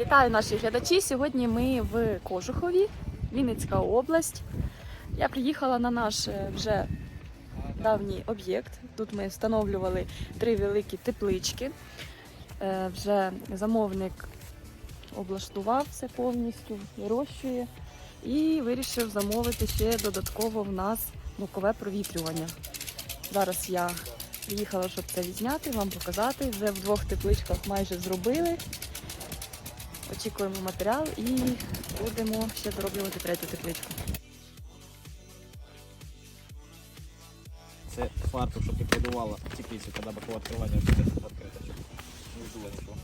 Вітаю наші глядачі. Сьогодні ми в Кожухові, Вінницька область. Я приїхала на наш е, вже давній об'єкт. Тут ми встановлювали три великі теплички. Е, Вже замовник облаштував все повністю, вирощує і вирішив замовити ще додатково в нас бокове провітрювання. Зараз я приїхала, щоб це відзняти, вам показати. Вже в двох тепличках майже зробили. Очікуємо матеріал і будемо ще дороблювати третю тепличку. Це фартук, щоб не продувало теплицю, коли бокове відкривання відкрите, не було нічого.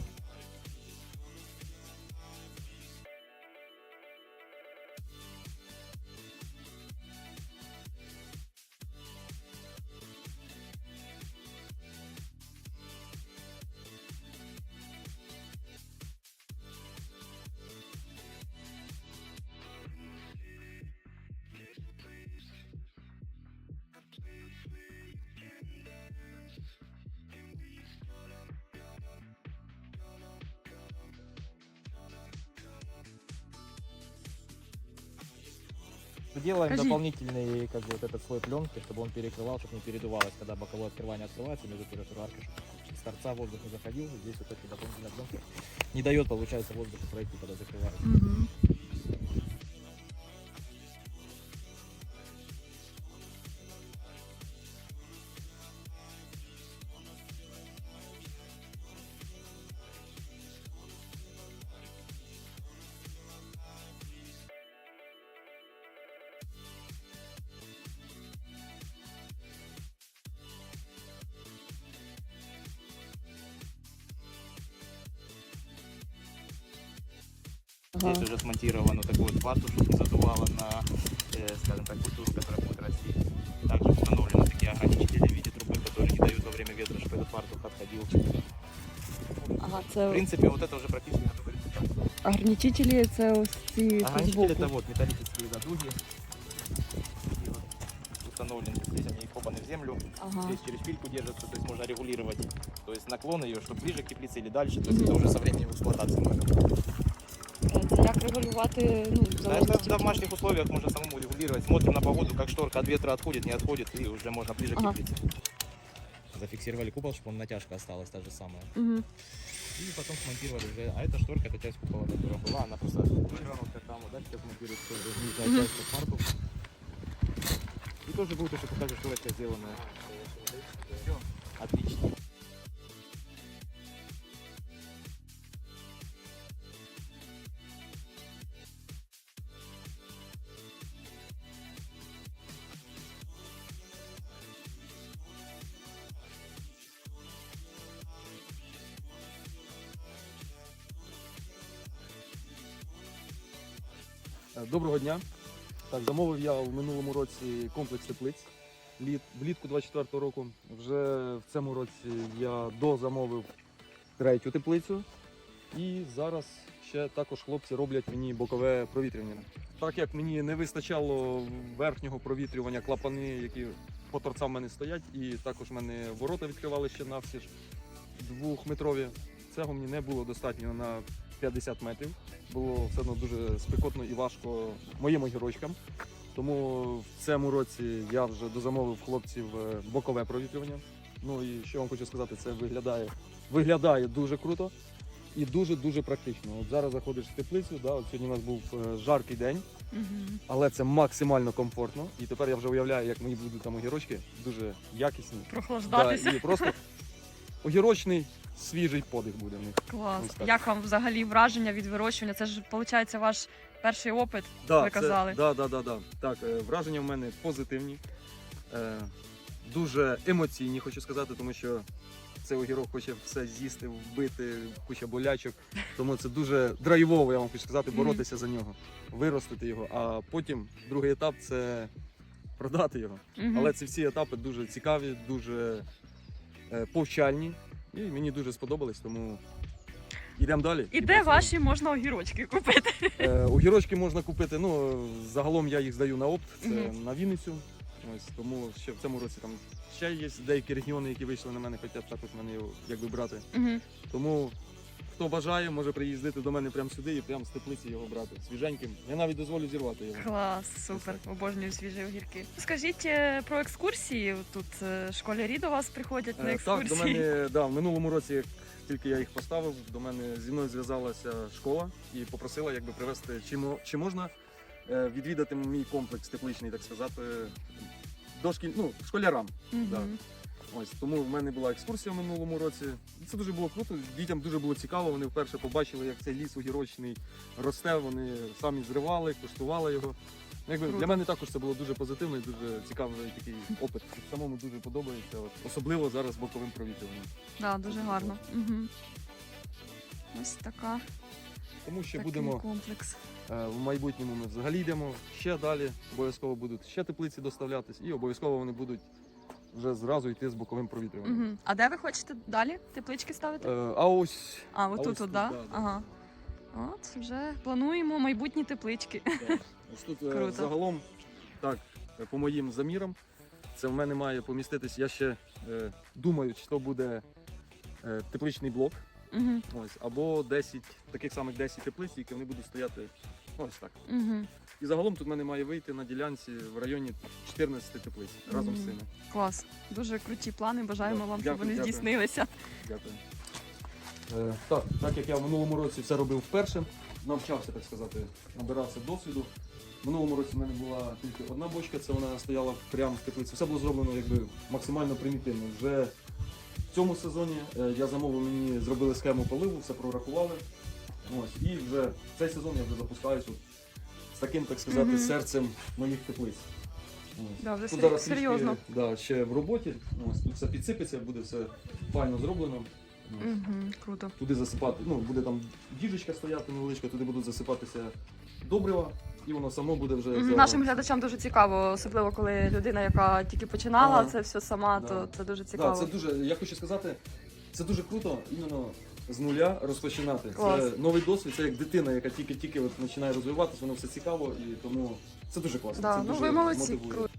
Делаем Скажи. дополнительный как бы, вот этот слой пленки, чтобы он перекрывал, чтобы не передувалось, когда боковое открывание открывается между арки, чтобы с торца воздух не заходил. Здесь вот эта дополнительная пленка не дает, получается, воздуху пройти, когда закрывается. Ага. Здесь уже смонтировано такой вот фартук, чтобы не задувало на, э, скажем так, культуру, которая будет расти. Также установлены такие ограничители в виде трубы, которые не дают во время ветра, чтобы этот фартук отходил. Ага, В це принципе, вот это уже практически готовый результат. ограничителі, це ось ці тут Ограничители это вот металлические задуги. Такие вот установлены, здесь они копаны в землю. Ага. Здесь через шпильку держатся, то есть можно регулировать то есть наклон ее, чтобы ближе к теплице или дальше. То есть это уже со временем в эксплуатации можно. Це як регулювати, ну, Да, это в домашних условиях можно самому регулировать. Смотрим на погоду, как шторка от ветра отходит, не отходит, и уже можно ближе Ага. к теплице. Зафиксировали купол, чтобы он натяжка осталась та же самая. Мгм. И потом смонтировали уже. А эта шторка, это часть купола, которая была, она просто вывернута там, вот дальше монтируется тоже нижняя Мгм. часть под фартук. И тоже будет еще покажу, что это сделано. Все, отлично. Доброго дня. Так, замовив я в минулому році комплекс теплиць. Літ, влітку 24 року. Вже в цьому році я дозамовив третю теплицю. І зараз ще також хлопці роблять мені бокове провітрювання. Так як мені не вистачало верхнього провітрювання клапани, які по торцям в мене стоять, і також в мене ворота відкривали ще навсі ж двохметрові. Цього мені не було достатньо на 50 метрів було все одно дуже спекотно і важко моїм огірочкам. Тому в цьому році я вже дозамовив хлопців е, бокове провітрювання. Ну і що вам хочу сказати, це виглядає, виглядає дуже круто і дуже-дуже практично. От зараз заходиш в теплицю, да, от сьогодні у нас був е, жаркий день, але це максимально комфортно. І тепер я вже уявляю, як мені будуть там огірочки дуже якісні. Да, і просто огірочний свіжий подих буде в них. Клас. Так. Як вам взагалі враження від вирощування? Це ж виходить ваш перший опит. Да, ви казали. Да, да, да, да. Так, е, враження в мене позитивні, е, дуже емоційні, хочу сказати, тому що цей огірок хоче все з'їсти, вбити, куча болячок. Тому це дуже драйвово, я вам хочу сказати, Мгм. боротися за нього, виростити його. А потім другий етап це продати його. Мгм. Але ці всі етапи дуже цікаві, дуже е, повчальні. І мені дуже сподобалось, тому йдемо далі. І де працюємо. ваші можна огірочки купити? Е, Огірочки можна купити. Ну загалом я їх здаю на опт, це угу. на Вінницю. Ось тому ще в цьому році там ще є деякі регіони, які вийшли на мене, хочуть також мене якби брати. Угу. Тому хто бажає, може приїздити до мене прямо сюди і прямо з теплиці його брати. Свіженьким. Я навіть дозволю зірвати його. Клас, супер, обожнюю свіжі огірки. Скажіть е, про екскурсії. Тут е, школярі до вас приходять на Е, Так, до мене да, в минулому році, як тільки я їх поставив, до мене зі мною зв'язалася школа і попросила якби привезти, чи, чи можна е, відвідати мій комплекс тепличний, так сказати, дошкіль, ну, школярам. Мгм. да. Ось тому в мене була екскурсія в минулому році. Це дуже було круто. Дітям дуже було цікаво. Вони вперше побачили, як цей ліс огірочний росте. Вони самі зривали, куштували його. Якби Круто. для мене також це було дуже позитивно і дуже цікавий такий опит. Самому дуже подобається. От, особливо зараз з боковим провітрюванням. Да, дуже гарно. Угу. Ось така Тому що такий будемо комплекс. е, в майбутньому ми взагалі йдемо ще далі. Обов'язково будуть ще теплиці доставлятись, і обов'язково вони будуть вже зразу йти з боковим провітрюванням. Угу. А де ви хочете далі теплички ставити? Е, а ось а, отут, ось от, тут, да? да, да. Ага. От, вже плануємо майбутні теплички. Так. Ось тут е, Круто. загалом, так, е, по моїм замірам, це в мене має поміститись. Я ще е, думаю, чи то буде е, тепличний блок, Угу. ось, або 10, таких самих 10 теплиць, які вони будуть стояти ось так. Угу. І загалом тут в мене має вийти на ділянці в районі 14 теплиць разом з цими. Клас. Дуже круті плани. Бажаємо Да, вам, щоб дякую, вони дякую. здійснилися. Дякую. Е, так, так як я в минулому році все робив вперше, навчався, так сказати, набирався досвіду. В минулому році в мене була тільки одна бочка, це вона стояла прямо в теплиці. Все було зроблено якби максимально примітивно. Вже в цьому сезоні е, я замовив, мені зробили схему поливу, все прорахували. Ось, і вже цей сезон я вже запускаюся от з таким, так сказати, Мгм. серцем моїх теплиць. Ось. Да, вже Тут сер- зараз серйозно. трішки, да, ще в роботі. Ось, тут все підсипеться, буде все файно зроблено. Ось. Угу. Круто. Туди засипати, ну, буде там діжечка стояти невеличка, туди будуть засипатися добрива, і воно само буде вже. Мгм. за- Нашим глядачам дуже цікаво, особливо коли людина, яка тільки починала Ага. це все сама, Да. то це дуже Да, цікаво. це дуже, я хочу сказати, це дуже круто іменно з нуля розпочинати. Клас. Це новий досвід, це як дитина, яка тільки-тільки от починає розвиватися, воно все цікаво, і тому це дуже класно. Да, це ну дуже ви молодці, мотивує. круто.